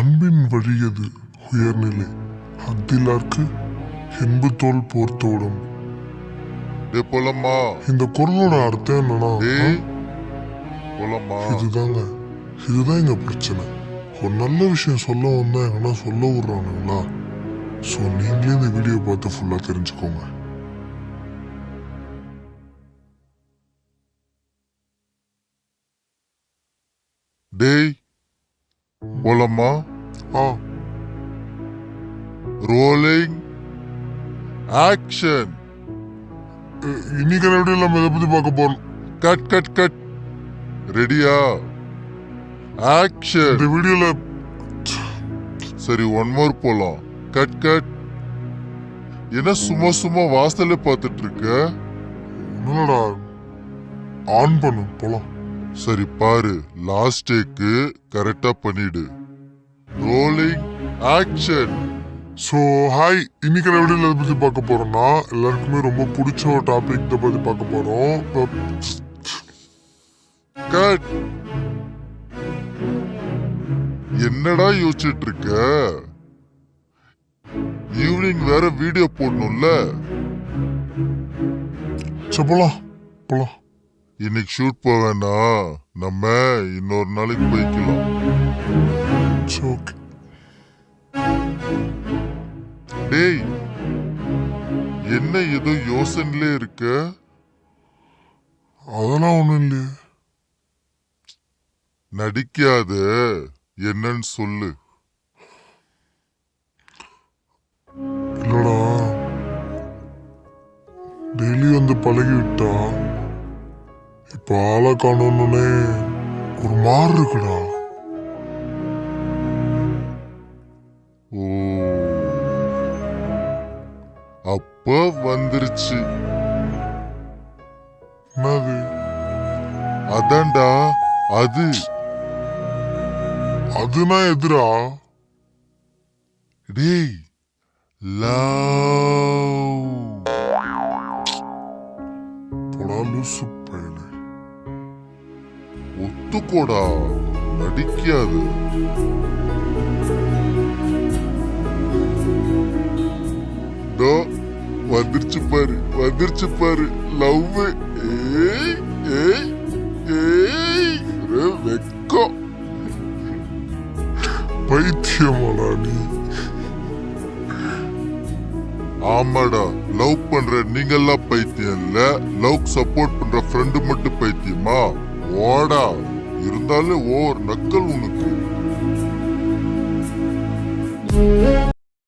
அன்பின் வழியது உயர்நிலை. அக்திலார்க்கு என்பு தோல் போர்த்தோடும் இந்த குரலோட அர்த்தம் என்னன்னா இதுதாங்க. இதுதான் எங்க பிரச்சனை. ஒரு நல்ல விஷயம் சொல்ல வந்தா எங்கன்னா சொல்ல விடுறானுங்களா? ஸோ நீங்களே இந்த வீடியோ பார்த்து ஃபுல்லா தெரிஞ்சுக்கோங்க. டேய் போலம்மா ரோலிங் ஆக்ஷன் இன்னைக்கு எப்படி நம்ம இதை பத்தி பார்க்க போறோம். கட் கட் கட் ரெடியா ஆக்ஷன் இந்த வீடியோல சரி ஒன் மோர் போலாம். கட் கட் என்ன சும்மா சும்மா வாசல்ல பார்த்துட்டு இருக்க என்னடா? ஆன் பண்ணு போலாம். சரி பாரு. லாஸ்ட் டேக்கு கரெக்டா பண்ணிடு. ரோலிங் ஆக்ஷன் ஸோ ஹாய் இன்னைக்கு வீடியோல எதை பற்றி பார்க்க போகிறோம்னா எல்லாருக்குமே ரொம்ப பிடிச்ச ஒரு டாபிக் இதை பற்றி பார்க்க போகிறோம் கட் என்னடா யோசிச்சுட்டு இருக்க? ஈவினிங் வேற வீடியோ போடணும்ல? போலாம். போலாம். இன்னைக்கு ஷூட் போவேன்னா நம்ம இன்னொரு நாளைக்கு போய்க்கலாம். ஓகே டேய் என்ன ஏதோ யோசனையிலே இருக்க? அதெல்லாம் ஒண்ணும் இல்லையே. நடிக்காத என்னன்னு சொல்லு. இல்லடா. டெய்லி வந்து பழகி விட்டா இப்ப ஆளை காணோன்னே ஒரு மாறு இருக்குடா. அப்ப வந்துருச்சு. என்னது? அதான்டா அது. அதுனா எதிரா டேய் லவ். லூசு பயலே. ஒத்துக்கோடா நடிக்காது. வந்துருச்சு பாரு வந்துருச்சு பாரு. லவ் ஏய் ஏய் ஏய் வெக்கம். பைத்தியமாடா நீ. ஆமாடா லவ் பண்ற நீங்கெல்லாம் பைத்தியம் இல்ல. லவ் சப்போர்ட் பண்ற ஃப்ரெண்டு மட்டும் பைத்தியமா? ஓடா. இருந்தாலும் ஓர் நக்கல் உனக்கு.